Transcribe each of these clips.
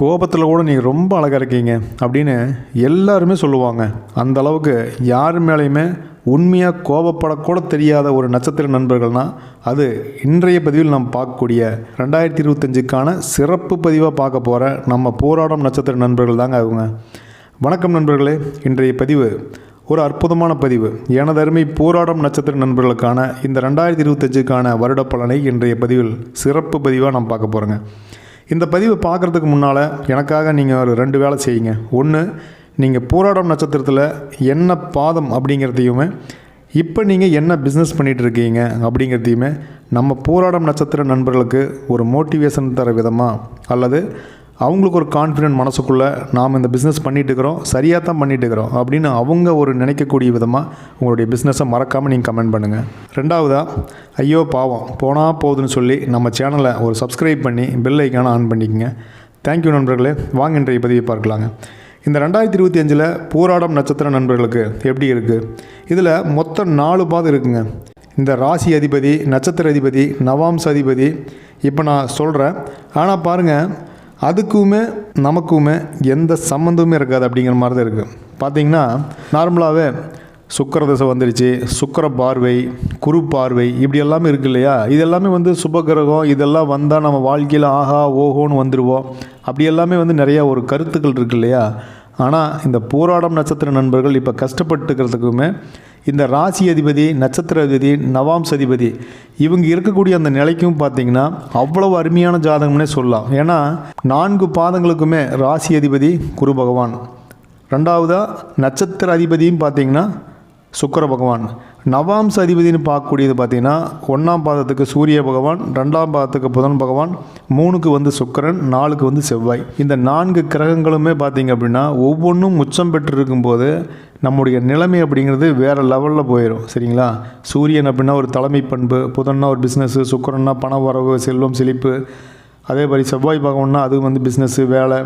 கோபத்தில் கூட நீங்கள் ரொம்ப அழகாக இருக்கீங்க அப்படின்னு எல்லாருமே சொல்லுவாங்க. அந்த அளவுக்கு யார் மேலேயுமே உண்மையாக கோபப்படக்கூட தெரியாத ஒரு நட்சத்திர நண்பர்கள்னால் அது இன்றைய பதிவில் நாம் பார்க்கக்கூடிய ரெண்டாயிரத்தி இருபத்தஞ்சுக்கான சிறப்பு பதிவாக பார்க்க போகிற நம்ம போராடும் நட்சத்திர நண்பர்கள் தாங்க அவங்க. வணக்கம் நண்பர்களே இன்றைய பதிவு ஒரு அற்புதமான பதிவு. எனது அருமை போராடும் நட்சத்திர நண்பர்களுக்கான இந்த ரெண்டாயிரத்தி இருபத்தஞ்சுக்கான வருட பலனை இன்றைய பதிவில் சிறப்பு பதிவாக நாம் பார்க்க போகிறோங்க இந்த பதிவு பார்க்குறதுக்கு முன்னால் எனக்காக நீங்கள் ஒரு ரெண்டு வேலை செய்யுங்க. ஒன்று நீங்கள் போராடும் நட்சத்திரத்தில் என்ன பாதம் அப்படிங்கிறதையுமே இப்போ நீங்கள் என்ன பிஸ்னஸ் பண்ணிகிட்டு இருக்கீங்க அப்படிங்கிறதையுமே நம்ம போராடும் நட்சத்திர நண்பர்களுக்கு ஒரு மோட்டிவேஷன் தர விதமாக அல்லது அவங்களுக்கு ஒரு கான்ஃபிடென்ட் மனசுக்குள்ளே நாம் இந்த பிஸ்னஸ் பண்ணிட்டு இருக்கிறோம் சரியாக தான் பண்ணிட்டு இருக்கிறோம் அப்படின்னு அவங்க ஒரு நினைக்கக்கூடிய விதமாக உங்களுடைய பிஸ்னஸை மறக்காமல் நீங்கள் கமெண்ட் பண்ணுங்கள் ரெண்டாவதாக ஐயோ பாவம் போனால் போகுதுன்னு சொல்லி நம்ம சேனலை ஒரு சப்ஸ்கிரைப் பண்ணி பெல் ஐக்கான ஆன் பண்ணிக்கோங்க. தேங்க்யூ நண்பர்களே வாங்க இன்றைய பதிவை பார்க்கலாங்க. இந்த ரெண்டாயிரத்தி இருபத்தி அஞ்சில் போராடம் நட்சத்திர நண்பர்களுக்கு எப்படி இருக்குது இதில் மொத்தம் நாலு பாதம் இருக்குங்க. இந்த ராசி அதிபதி நட்சத்திர அதிபதி நவாம்ச அதிபதி இப்போ நான் சொல்கிறேன் ஆனால் பாருங்கள் அதுக்குமே நமக்குமே எந்த சம்மந்தமுமே இருக்காது அப்படிங்கிற மாதிரி தான் இருக்குது பார்த்தீங்கன்னா நார்மலாகவே சுக்கர தசை வந்துருச்சு சுக்கர பார்வை குரு பார்வை இப்படி எல்லாமே இருக்கு இல்லையா? இது எல்லாமே வந்து சுபகிரகம் இதெல்லாம் வந்தால் நம்ம வாழ்க்கையில் ஆஹா ஓஹோன்னு வந்துடுவோம் அப்படி எல்லாமே வந்து நிறையா ஒரு கருத்துக்கள் இருக்கு இல்லையா? ஆனால் இந்த போராடம் நட்சத்திர நண்பர்கள் இப்போ கஷ்டப்பட்டுக்கிறதுக்குமே இந்த ராசி அதிபதி நட்சத்திர அதிபதி நவாம்ஸ் அதிபதி இவங்க இருக்கக்கூடிய அந்த நிலைக்கும் பார்த்தீங்கன்னா அவ்வளவு அருமையான ஜாதகம்னே சொல்லலாம். ஏன்னா நான்கு பாதங்களுக்குமே ராசி அதிபதி குரு பகவான். ரெண்டாவதாக நட்சத்திர அதிபதியும் பார்த்தீங்கன்னா சுக்கர பகவான். நவாம்ச அதிபதினு பார்க்கக்கூடியது பார்த்தீங்கன்னா ஒன்றாம் பாதத்துக்கு சூரிய பகவான் ரெண்டாம் பாதத்துக்கு புதன் பகவான் மூணுக்கு வந்து சுக்கரன் நாலுக்கு வந்து செவ்வாய். இந்த நான்கு கிரகங்களுமே பார்த்தீங்க அப்படின்னா ஒவ்வொன்றும் உச்சம் பெற்று இருக்கும்போது நம்முடைய நிலைமை அப்படிங்கிறது வேறு லெவலில் போயிடும் சரிங்களா? சூரியன் அப்படின்னா ஒரு தலைமை பண்பு புதன்னா ஒரு பிஸ்னஸ்ஸு சுக்கரன்னா பண வரவு செல்வம் செழிப்பு அதே மாதிரி செவ்வாய் பகவான்னா அது வந்து பிஸ்னஸ்ஸு வேலை.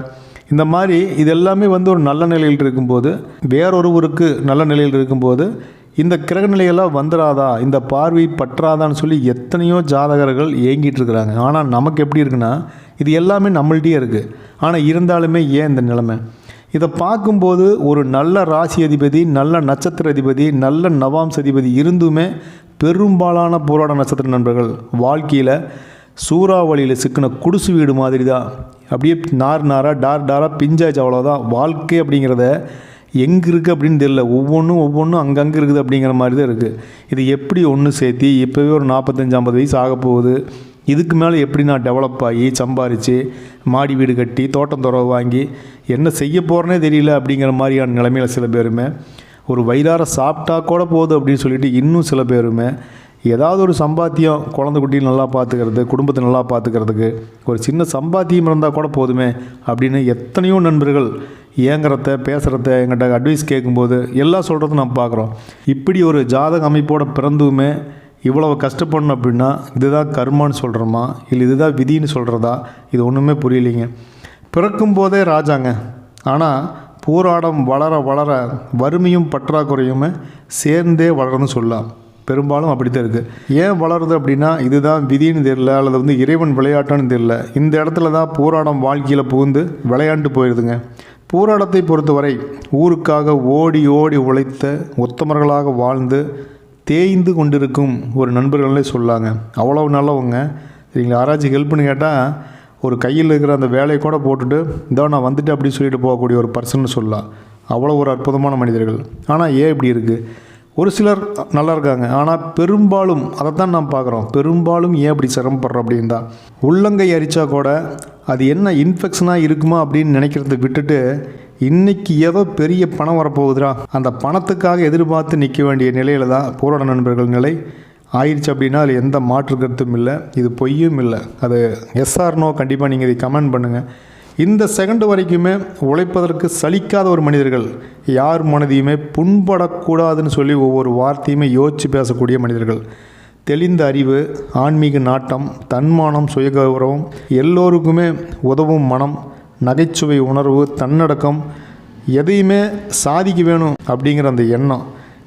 இந்த மாதிரி இது எல்லாமே வந்து ஒரு நல்ல நிலையில் இருக்கும்போது வேறொருவருக்கு நல்ல நிலையில் இருக்கும்போது இந்த கிரக நிலையெல்லாம் வந்துடாதா இந்த பார்வை பற்றாதான்னு சொல்லி எத்தனையோ ஜாதகர்கள் ஏங்கிட்டு இருக்கிறாங்க. ஆனால் நமக்கு எப்படி இருக்குன்னா இது எல்லாமே நம்மள்கிட்டயே இருக்குது ஆனால் இருந்தாலுமே ஏன் இந்த நிலைமை? இதை பார்க்கும்போது ஒரு நல்ல ராசி அதிபதி நல்ல நட்சத்திர அதிபதி நல்ல நவாம்ச அதிபதி இருந்துமே பெரும்பாலான போராட நட்சத்திர நண்பர்கள் வாழ்க்கையில் சூறாவளியில் சிக்கின குடிசு வீடு மாதிரி தான் அப்படியே நார் நாராக டார் டாராக பிஞ்சாச்சு அவ்வளோதான் வாழ்க்கை அப்படிங்கிறத எங்கே இருக்குது அப்படின்னு தெரியல. ஒவ்வொன்றும் ஒவ்வொன்றும் அங்கங்கே இருக்குது அப்படிங்கிற மாதிரி தான் இருக்குது இது எப்படி ஒன்று சேர்த்தி இப்போவே ஒரு நாற்பத்தஞ்சு ஐம்பது வயசு ஆக போகுது. இதுக்கு மேலே எப்படி நான் டெவலப் ஆகி சம்பாரித்து மாடி வீடு கட்டி தோட்டம் துறவு வாங்கி என்ன செய்ய போகிறேனே தெரியல அப்படிங்கிற மாதிரியான நிலைமையில் சில பேருமே. ஒரு வயிறார சாப்பிட்டா கூட போதும் அப்படின்னு சொல்லிட்டு இன்னும் சில பேருமே ஏதாவது ஒரு சம்பாத்தியம் குழந்தை குட்டியில் நல்லா பார்த்துக்கிறது குடும்பத்தை நல்லா பார்த்துக்கிறதுக்கு ஒரு சின்ன சம்பாத்தியம் இருந்தால் கூட போதுமே அப்படின்னு எத்தனையோ நண்பர்கள் ஏங்குறத பேசுகிறத எங்கிட்ட அட்வைஸ் கேட்கும்போது எல்லாம் சொல்கிறதும் நம்ம பார்க்குறோம். இப்படி ஒரு ஜாதக அமைப்போட பிறந்துமே இவ்வளவு கஷ்டப்படணும் அப்படின்னா இதுதான் கர்மான்னு சொல்கிறோமா இல்லை இதுதான் விதின்னு சொல்கிறதா இது ஒன்றுமே புரியலைங்க. பிறக்கும் போதே ராஜாங்க. ஆனால் போராடம் வளர வளர வறுமையும் பற்றாக்குறையுமே சேர்ந்தே வளரணும்னு சொல்லலாம். பெரும்பாலும் அப்படி தான் இருக்குது ஏன் வளருது அப்படின்னா இதுதான் விதின்னு தெரியல அல்லது வந்து இறைவன் விளையாட்டான்னு தெரியல. இந்த இடத்துல தான் போராடம் வாழ்க்கையில் புகுந்து விளையாண்டு போயிடுதுங்க போராடத்தை பொறுத்தவரை ஊருக்காக ஓடி ஓடி உழைத்த உத்தமர்களாக வாழ்ந்து தேய்ந்து கொண்டிருக்கும் ஒரு நண்பர்களே சொல்லாங்க. அவ்வளோ நல்லவங்க. சரிங்களா? யாராச்சும் ஹெல்ப்னு கேட்டால் ஒரு கையில் இருக்கிற அந்த வேலையை கூட போட்டுட்டு இதோ நான் வந்துட்டு அப்படின்னு சொல்லிட்டு போகக்கூடிய ஒரு பர்சன் சொல்லலாம். அவ்வளோ ஒரு அற்புதமான மனிதர்கள். ஆனால் ஏன் இப்படி இருக்குது ஒரு சிலர் நல்லா இருக்காங்க ஆனால் பெரும்பாலும் அதை தான் நாம் பார்க்குறோம். பெரும்பாலும் ஏன் அப்படி சிரமப்படுறோம் அப்படின்னா உள்ளங்கை அரிச்சா கூட அது என்ன இன்ஃபெக்ஷனாக இருக்குமா அப்படின்னு நினைக்கிறத விட்டுட்டு இன்னைக்கு ஏதோ பெரிய பணம் வரப்போகுதுடா. அந்த பணத்துக்காக எதிர்பார்த்து நிற்க வேண்டிய நிலையில் தான் போராட நண்பர்கள் நிலை. ஆயிடுச்சு அப்படின்னா அதில் எந்த மாற்று கருத்தும் இல்லை. இது பொய்யும் இல்லை. அது எஸ்ஆர்னோ கண்டிப்பாக நீங்கள் இதை கமெண்ட் பண்ணுங்கள் இந்த செகண்ட் வரைக்குமே உழைப்பதற்கு சலிக்காத ஒரு மனிதர்கள். யார் மனதையுமே புண்படக்கூடாதுன்னு சொல்லி ஒவ்வொரு வார்த்தையுமே யோசித்து பேசக்கூடிய மனிதர்கள். தெளிந்த அறிவு ஆன்மீக நாட்டம் தன்மானம் சுயகௌரவம் எல்லோருக்குமே உதவும் மனம் நகைச்சுவை உணர்வு தன்னடக்கம் எதையுமே சாதிக்க வேணும் அப்படிங்கிற அந்த எண்ணம்.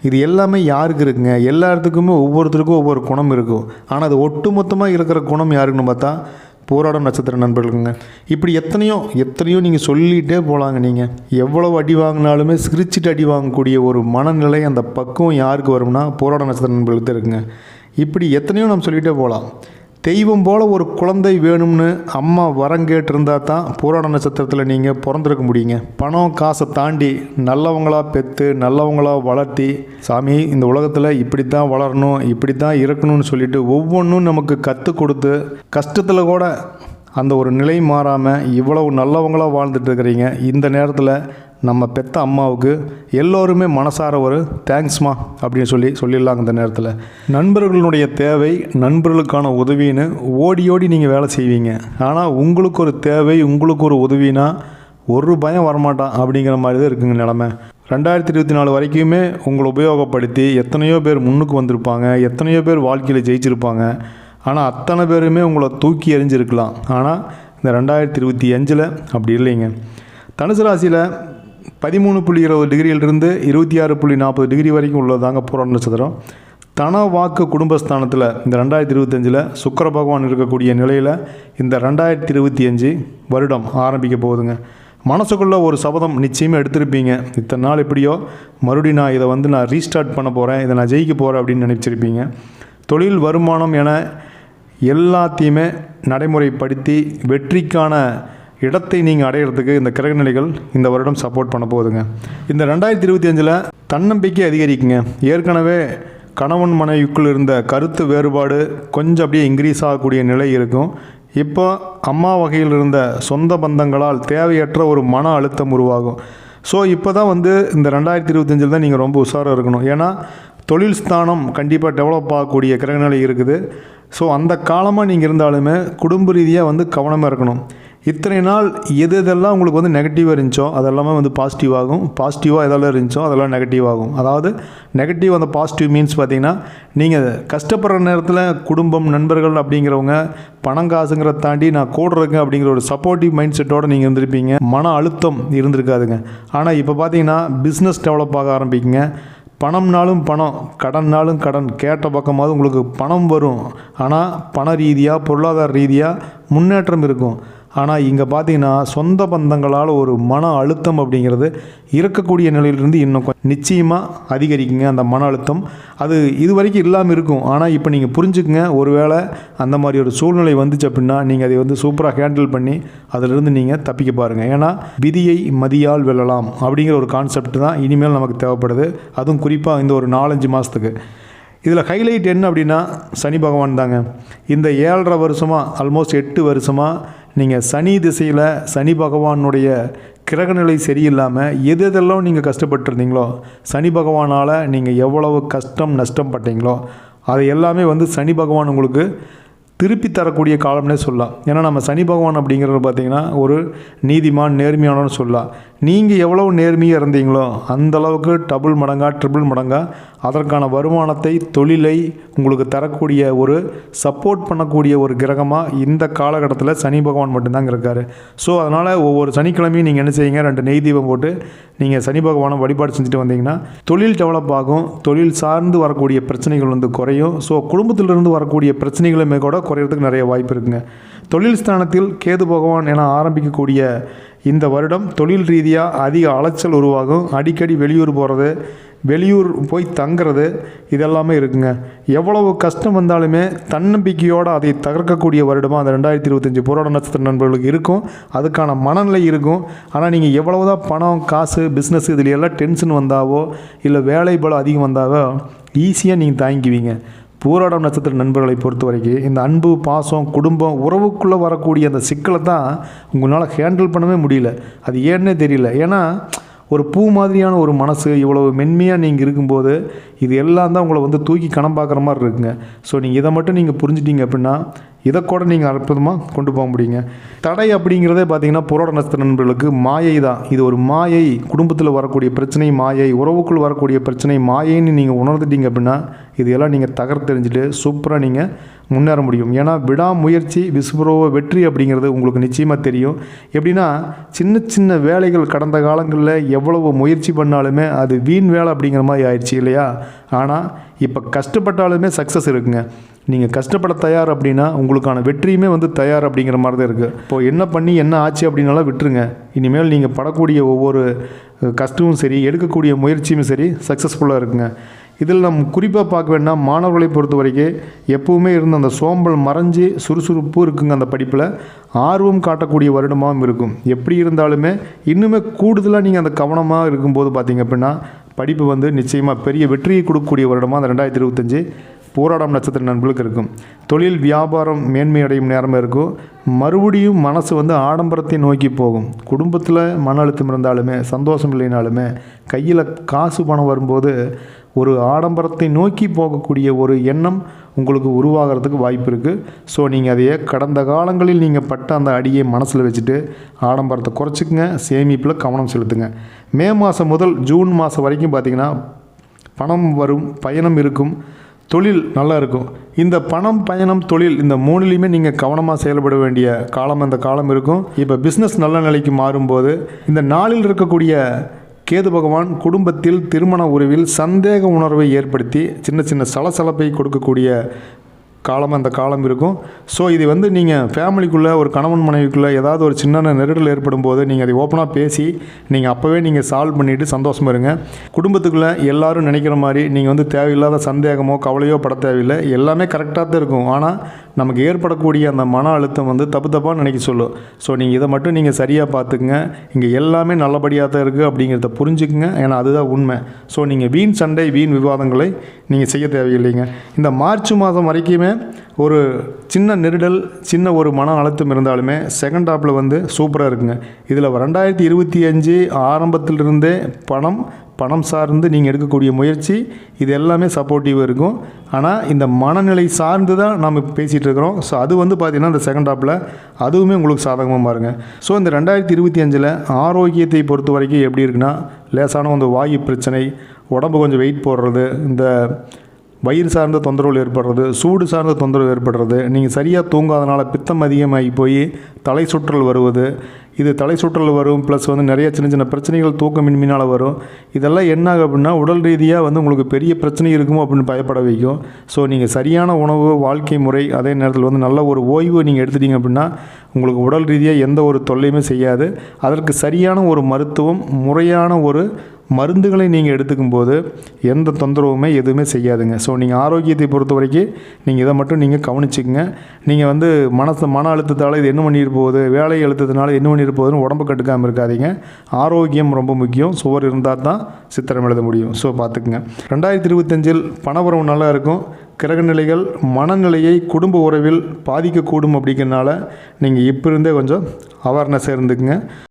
இது எல்லாமே யாருக்கு இருக்குங்க? எல்லாத்துக்குமே ஒவ்வொருத்தருக்கும் ஒவ்வொரு குணம் இருக்கும். ஆனால் அது ஒட்டுமொத்தமாக இருக்கிற குணம் யாருக்குன்னு பார்த்தா போராடும் நட்சத்திர நண்பர்களுங்க. இப்படி எத்தனையோ எத்தனையோ நீங்கள் சொல்லிகிட்டே போகலாங்க நீங்கள் எவ்வளவு அடி வாங்கினாலுமே சிரிச்சிட்டு அடி வாங்கக்கூடிய ஒரு மனநிலை அந்த பக்குவம் யாருக்கு வரும்னா போராட நட்சத்திர நண்பர்களுக்கு தான் இருக்குங்க. இப்படி எத்தனையோ நம்ம சொல்லிகிட்டே போகலாம் தெய்வம் போல் ஒரு குழந்தை வேணும்னு அம்மா வரம் கேட்டிருந்தா தான் போராட நட்சத்திரத்தில் நீங்கள் பிறந்திருக்க முடியுங்க. பணம் காசை தாண்டி நல்லவங்களாக பெற்று நல்லவங்களாக வளர்த்தி சாமி இந்த உலகத்தில் இப்படி தான் வளரணும் இப்படி தான் இருக்கணும்னு சொல்லிட்டு ஒவ்வொன்றும் நமக்கு கற்றுக் கொடுத்து கஷ்டத்தில் கூட அந்த ஒரு நிலை மாறாமல் இவ்வளவு நல்லவங்களாக வாழ்ந்துட்டு இருக்கிறீங்க. இந்த நேரத்தில் நம்ம பெத்த அம்மாவுக்கு எல்லோருமே மனசார ஒரு தேங்க்ஸ்மா அப்படின்னு சொல்லி சொல்லிடலாங்க இந்த நேரத்தில். நண்பர்களுடைய தேவை நண்பர்களுக்கான உதவின்னு ஓடி ஓடி நீங்கள் வேலை செய்வீங்க. ஆனால் உங்களுக்கு ஒரு தேவை உங்களுக்கு ஒரு உதவினா ஒரு பயம் வரமாட்டான் அப்படிங்கிற மாதிரி தான் இருக்குங்க நிலமை. ரெண்டாயிரத்தி இருபத்தி நாலு வரைக்குமே உங்களை உபயோகப்படுத்தி எத்தனையோ பேர் முன்னுக்கு வந்திருப்பாங்க எத்தனையோ பேர் வாழ்க்கையில் ஜெயிச்சிருப்பாங்க. ஆனால் அத்தனை பேருமே உங்களை தூக்கி எறிஞ்சிருக்கலாம். ஆனால் இந்த ரெண்டாயிரத்தி இருபத்தி அஞ்சில் அப்படி இல்லைங்க. தனுசு ராசியில் பதிமூணு புள்ளி இருபது டிகிரியிலிருந்து இருபத்தி ஆறு புள்ளி நாற்பது டிகிரி வரைக்கும் உள்ளதாங்க புறாண நட்சத்திரம். தன வாக்கு குடும்பஸ்தானத்தில் இந்த ரெண்டாயிரத்தி இருபத்தஞ்சில் சுக்கர பகவான் இருக்கக்கூடிய நிலையில் இந்த ரெண்டாயிரத்தி இருபத்தி அஞ்சு வருடம் ஆரம்பிக்க போகுதுங்க. மனசுக்குள்ளே ஒரு சபதம் நிச்சயமாக எடுத்திருப்பீங்க. இத்தனை நாள் எப்படியோ மறுபடியும் நான் இதை வந்து நான் ரீஸ்டார்ட் பண்ண போகிறேன் இதை நான் ஜெயிக்க போகிறேன் அப்படின்னு நினச்சிருப்பீங்க. தொழில் வருமானம் என எல்லாத்தையுமே நடைமுறைப்படுத்தி வெற்றிக்கான இடத்தை நீங்கள் அடையிறதுக்கு இந்த கிரகநிலைகள் இந்த வருடம் சப்போர்ட் பண்ண போகுதுங்க. இந்த ரெண்டாயிரத்தி இருபத்தி அஞ்சில் தன்னம்பிக்கை அதிகரிக்குங்க. ஏற்கனவே கணவன் மனைவிக்குள் இருந்த கருத்து வேறுபாடு கொஞ்சம் அப்படியே இன்க்ரீஸ் ஆகக்கூடிய நிலை இருக்கும். இப்போ அம்மா வகையில் இருந்த சொந்த பந்தங்களால் தேவையற்ற ஒரு மன அழுத்தம் உருவாகும். ஸோ இப்போ தான் வந்து இந்த ரெண்டாயிரத்தி இருபத்தஞ்சில் தான் நீங்கள் ரொம்ப உஷாராக இருக்கணும். ஏன்னா தொழில் ஸ்தானம் கண்டிப்பாக டெவலப் ஆகக்கூடிய கிரகநிலை இருக்குது. ஸோ அந்த காலமாக நீங்கள் இருந்தாலுமே குடும்ப ரீதியாக வந்து கவனமாக இருக்கணும். இத்தனை நாள் எது எதெல்லாம் உங்களுக்கு வந்து நெகட்டிவாக இருந்துச்சோ அதெல்லாமே வந்து பாசிட்டிவ் ஆகும். பாசிட்டிவாக எதெல்லாம் இருந்துச்சோ அதெல்லாம் நெகட்டிவ் ஆகும். அதாவது நெகட்டிவ் அந்த பாசிட்டிவ் மீன்ஸ் பார்த்தீங்கன்னா நீங்கள் கஷ்டப்படுற நேரத்தில் குடும்பம் நண்பர்கள் அப்படிங்கிறவங்க பணம் காசுங்கிறத தாண்டி நான் கூட இருக்கேன் அப்படிங்கிற ஒரு சப்போர்ட்டிவ் மைண்ட் செட்டோடு நீங்கள் இருந்திருப்பீங்க. மன அழுத்தம் இருந்திருக்காதுங்க. ஆனால் இப்போ பார்த்தீங்கன்னா பிஸ்னஸ் டெவலப் ஆக ஆரம்பிக்குங்க. பணம்னாலும் பணம் கடன்னாலும் கடன். கேட்ட பக்கமாவது உங்களுக்கு பணம் வரும். ஆனால் பண ரீதியாக பொருளாதார ரீதியாக முன்னேற்றம் இருக்கும். ஆனால் இங்கே பார்த்தீங்கன்னா சொந்த பந்தங்களால் ஒரு மன அழுத்தம் அப்படிங்கிறது இருக்கக்கூடிய நிலையிலிருந்து இன்னும் கொஞ்சம் நிச்சயமாக அதிகரிக்குங்க அந்த மன அழுத்தம். அது இது வரைக்கும் இல்லாமல் இருக்கும். ஆனால் இப்போ நீங்கள் புரிஞ்சுக்குங்க ஒருவேளை அந்த மாதிரி ஒரு சூழ்நிலை வந்துச்சு அப்படின்னா நீங்கள் அதை வந்து சூப்பராக ஹேண்டில் பண்ணி அதிலிருந்து நீங்கள் தப்பிக்க பாருங்கள் ஏன்னா விதியை மதியால் வெல்லலாம் அப்படிங்கிற ஒரு கான்செப்ட் தான் இனிமேல் நமக்கு தேவைப்படுது. அதுவும் குறிப்பாக இந்த ஒரு நாலஞ்சு மாதத்துக்கு இதில் ஹைலைட் என்ன அப்படின்னா சனி பகவான் தாங்க. இந்த ஏழரை வருஷமாக ஆல்மோஸ்ட் எட்டு வருஷமாக நீங்கள் சனி திசையில் சனி பகவானுடைய கிரகநிலை சரியில்லாமல் எது எதெல்லாம் நீங்கள் கஷ்டப்பட்டுருந்தீங்களோ சனி பகவானால் நீங்கள் எவ்வளவு கஷ்டம் நஷ்டம் பட்டீங்களோ அதை எல்லாமே வந்து சனி பகவான் உங்களுக்கு திருப்பி தரக்கூடிய காலம்னே சொல்லலாம். ஏன்னா நம்ம சனி பகவான் அப்படிங்கிறது பார்த்திங்கன்னா ஒரு நீதிமான் நேர்மையானன்னு சொல்லலாம். நீங்கள் எவ்வளவு நேர்மையாக இருந்தீங்களோ அந்தளவுக்கு டபுள் மடங்கா ட்ரிபிள் மடங்கா அதற்கான வருமானத்தை தொழிலை உங்களுக்கு தரக்கூடிய ஒரு சப்போர்ட் பண்ணக்கூடிய ஒரு கிரகமாக இந்த காலகட்டத்தில் சனி பகவான் மட்டும்தாங்க இருக்கார். ஸோ அதனால் ஒவ்வொரு சனிக்கிழமையும் நீங்கள் என்ன செய்யுங்க? ரெண்டு நெய் தீபம் போட்டு நீங்கள் சனி பகவானை வழிபாடு செஞ்சுட்டு வந்தீங்கன்னா தொழில் டெவலப் ஆகும். தொழில் சார்ந்து வரக்கூடிய பிரச்சனைகள் வந்து குறையும். ஸோ குடும்பத்திலிருந்து வரக்கூடிய பிரச்சனைகளுமே கூட குறையிறதுக்கு நிறைய வாய்ப்பு இருக்குங்க. தொழில் ஸ்தானத்தில் கேது பகவான் என ஆரம்பிக்கக்கூடிய இந்த வருடம் தொழில் ரீதியாக அதிக அலைச்சல் உருவாகும். அடிக்கடி வெளியூர் போகிறது வெளியூர் போய் தங்குறது இதெல்லாமே இருக்குங்க. எவ்வளவு கஷ்டம் வந்தாலுமே தன்னம்பிக்கையோடு அதை தகர்க்கக்கூடிய வருடமாக அந்த ரெண்டாயிரத்தி இருபத்தஞ்சி புரோட நட்சத்திர நண்பர்களுக்கு இருக்கும். அதுக்கான மனநிலை இருக்கும். ஆனால் நீங்கள் எவ்வளவு தான் பணம் காசு பிஸ்னஸ் இதில் எல்லாம் டென்ஷன் வந்தாவோ இல்லை வேலை பலம் அதிகம் வந்தாவோ ஈஸியாக நீங்கள் தாங்கிக்குவீங்க. பூராடம் நட்சத்திர நண்பர்களை பொறுத்த வரைக்கும் இந்த அன்பு பாசம் குடும்பம் உறவுக்குள்ளே வரக்கூடிய அந்த சிக்கலை தான் உங்களால் ஹேண்டில் பண்ணவே முடியல. அது ஏன்னே தெரியல. ஏன்னா ஒரு பூ மாதிரியான ஒரு மனசு இவ்வளவு மென்மையாக நீங்கள் இருக்கும்போது இது எல்லாம் தான் உங்களை வந்து தூக்கி கணம் பார்க்குற மாதிரி இருக்குங்க. ஸோ நீங்கள் இதை மட்டும் நீங்கள் புரிஞ்சிட்டிங்க அப்படின்னா இதை கூட நீங்கள் அற்புதமாக கொண்டு போக முடியுங்க. தடை அப்படிங்கிறதே பார்த்தீங்கன்னா புரோட நட்சத்திர நண்பர்களுக்கு மாயை தான். இது ஒரு மாயை குடும்பத்தில் வரக்கூடிய பிரச்சனை மாயை உறவுக்குள் வரக்கூடிய பிரச்சனை மாயைன்னு நீங்கள் உணர்ந்துட்டீங்க அப்படின்னா இது எல்லாம் நீங்கள் தகர்த்தெறிஞ்சிட்டு சூப்பராக நீங்கள் முன்னேற முடியும். ஏன்னா விடாமுயற்சி விஸ்வரூப வெற்றி அப்படிங்கிறது உங்களுக்கு நிச்சயமாக தெரியும். எப்படின்னா சின்ன சின்ன வேலைகள் கடந்த காலங்களில் எவ்வளவு முயற்சி பண்ணாலுமே அது வீண் வேலை அப்படிங்கிற மாதிரி ஆயிடுச்சு இல்லையா? ஆனால் இப்போ கஷ்டப்பட்டாலுமே சக்ஸஸ் இருக்குங்க. நீங்கள் கஷ்டப்பட தயார் அப்படின்னா உங்களுக்கான வெற்றியுமே வந்து தயார் அப்படிங்கிற மாதிரி தான் இருக்குது இப்போது என்ன பண்ணி என்ன ஆச்சு அப்படின்னாலும் விட்டுருங்க. இனிமேல் நீங்கள் படக்கூடிய ஒவ்வொரு கஷ்டமும் சரி எடுக்கக்கூடிய முயற்சியும் சரி சக்ஸஸ்ஃபுல்லாக இருக்குங்க. இதில் நம் குறிப்பாக பார்க்க வேண்டாம். மாணவர்களை பொறுத்த வரைக்கும் எப்பவுமே இருந்த அந்த சோம்பல் மறைஞ்சு சுறுசுறுப்பு இருக்குங்க அந்த படிப்பில். ஆர்வம் காட்டக்கூடிய வருடமாகவும் இருக்கும். எப்படி இருந்தாலுமே இன்னுமே கூடுதலாக நீங்கள் அந்த கவனமாக இருக்கும்போது பார்த்தீங்க அப்படின்னா படிப்பு வந்து நிச்சயமாக பெரிய வெற்றியை கொடுக்கக்கூடிய வருடமாக அந்த ரெண்டாயிரத்தி இருபத்தஞ்சு. போராடம் நட்சத்திர நண்பர்களுக்கு இருக்கும். தொழில் வியாபாரம் மேன்மை அடையும் நேரமாக இருக்கும். மறுபடியும் மனசு வந்து ஆடம்பரத்தை நோக்கி போகும். குடும்பத்தில் மன அழுத்தம் இருந்தாலுமே சந்தோஷம் இல்லைனாலுமே கையில் காசு பணம் வரும்போது ஒரு ஆடம்பரத்தை நோக்கி போகக்கூடிய ஒரு எண்ணம் உங்களுக்கு உருவாகிறதுக்கு வாய்ப்பு இருக்குது ஸோ நீங்கள் அதையே கடந்த காலங்களில் நீங்கள் பட்ட அந்த அடியை மனசில் வச்சுட்டு ஆடம்பரத்தை குறைச்சிக்கங்க சேமிப்பில் கவனம் செலுத்துங்க. மே மாதம் முதல் ஜூன் மாதம் வரைக்கும் பார்த்திங்கன்னா பணம் வரும் பயணம் இருக்கும். தொழில் நல்லா இருக்கும். இந்த பணம் பயணம் தொழில் இந்த மூணுலேயுமே நீங்கள் கவனமாக செயல்பட வேண்டிய காலம் அந்த காலம் இருக்கும். இப்போ பிஸ்னஸ் நல்ல நிலைக்கு மாறும்போது இந்த நாளில் இருக்கக்கூடிய கேது பகவான் குடும்பத்தில் திருமண உறவில் சந்தேக உணர்வை ஏற்படுத்தி சின்ன சின்ன சலசலப்பை கொடுக்கக்கூடிய காலம் அந்த காலம் இருக்கும். ஸோ இது வந்து நீங்கள் ஃபேமிலிக்குள்ளே ஒரு கணவன் மனைவிக்குள்ளே ஏதாவது ஒரு சின்ன நெருடல் ஏற்படும் போது நீங்கள் அதை ஓப்பனாக பேசி நீங்கள் அப்போவே நீங்கள் சால்வ் பண்ணிவிட்டு சந்தோஷமா இருங்க. குடும்பத்துக்குள்ளே எல்லாரும் நினைக்கிற மாதிரி நீங்கள் வந்து தேவையில்லாத சந்தேகமோ கவலையோ பட தேவையில்லை. எல்லாமே கரெக்டாக தான் இருக்கும். ஆனால் நமக்கு ஏற்படக்கூடிய அந்த மன அழுத்தம் வந்து தப்பு தப்பாக நினைக்க சொல்லும் ஸோ நீங்கள் இதை மட்டும் நீங்கள் சரியாக பார்த்துக்குங்க. இங்கே எல்லாமே நல்லபடியாக தான் இருக்குது அப்படிங்கிறத புரிஞ்சுக்குங்க. ஏன்னா அதுதான் உண்மை. ஸோ நீங்கள் வீண் சண்டை வீண் விவாதங்களை நீங்கள் செய்ய தேவையில்லைங்க. இந்த மார்ச் மாதம் வரைக்குமே ஒரு சின்ன நெருடல் சின்ன ஒரு மன அழுத்தம் இருந்தாலுமே செகண்ட் ஹாப்பில் வந்து சூப்பராக இருக்குங்க. இதில் ரெண்டாயிரத்தி இருபத்தி அஞ்சு ஆரம்பத்திலிருந்தே பணம் பணம் சார்ந்து நீங்கள் எடுக்கக்கூடிய முயற்சி இது எல்லாமே சப்போர்ட்டிவாக இருக்கும். ஆனால் இந்த மனநிலை சார்ந்து தான் நம்ம பேசிகிட்டு இருக்கிறோம். ஸோ அது வந்து பார்த்திங்கன்னா இந்த செகண்ட் ஹாப்பில் அதுவுமே உங்களுக்கு சாதகமாக பாருங்கள் ஸோ இந்த ரெண்டாயிரத்தி இருபத்தி அஞ்சில் ஆரோக்கியத்தை பொறுத்த வரைக்கும் எப்படி இருக்குன்னா லேசான அந்த வாயு பிரச்சனை உடம்பு கொஞ்சம் வெயிட் போடுறது இந்த வயிறு சார்ந்த தொந்தரவுகள் ஏற்படுறது சூடு சார்ந்த தொந்தரவு ஏற்படுறது நீங்கள் சரியாக தூங்காதனால பித்தம் அதிகமாகி போய் தலை சுற்றல் வருவது இது தலை சுற்றல் வரும் ப்ளஸ் வந்து நிறைய சின்ன சின்ன பிரச்சனைகள் தூக்கமின்மையினால் வரும். இதெல்லாம் என்ன ஆகும் அப்படின்னா உடல் ரீதியாக வந்து உங்களுக்கு பெரிய பிரச்சனை இருக்குமோ அப்படின்னு பயப்பட வைக்கும். ஸோ நீங்கள் சரியான உணவு வாழ்க்கை முறை அதே நேரத்தில் வந்து நல்ல ஒரு ஓய்வு நீங்கள் எடுத்துட்டீங்க அப்படின்னா உங்களுக்கு உடல் ரீதியாக எந்த ஒரு தொல்லையுமே செய்யாது. அதற்கு சரியான ஒரு மருத்துவம் முறையான ஒரு மருந்துகளை நீங்கள் எடுத்துக்கும் போது எந்த தொந்தரவுமே எதுவுமே செய்யாதுங்க. ஸோ நீங்கள் ஆரோக்கியத்தை பொறுத்த வரைக்கும் நீங்கள் இதை மட்டும் நீங்கள் கவனிச்சுக்கங்க. நீங்கள் வந்து மனசு மன அழுத்தத்தால் இது என்ன பண்ணிட்டு போகுது வேலை அழுத்தத்தினால என்ன பண்ணிட்டு போகுதுன்னு உடம்பு கட்டுக்காமல் இருக்காதீங்க. ஆரோக்கியம் ரொம்ப முக்கியம். சுவர் இருந்தால் தான் சித்திரம் எழுத முடியும். ஸோ பார்த்துக்குங்க. ரெண்டாயிரத்தி இருபத்தஞ்சில் பணவரவு நல்லா இருக்கும். கிரகநிலைகள் மனநிலையை குடும்ப உறவில் பாதிக்கக்கூடும் அப்படிங்கிறனால நீங்கள் இப்போ இருந்தே கொஞ்சம் அவேர்னஸ் இருந்துக்குங்க.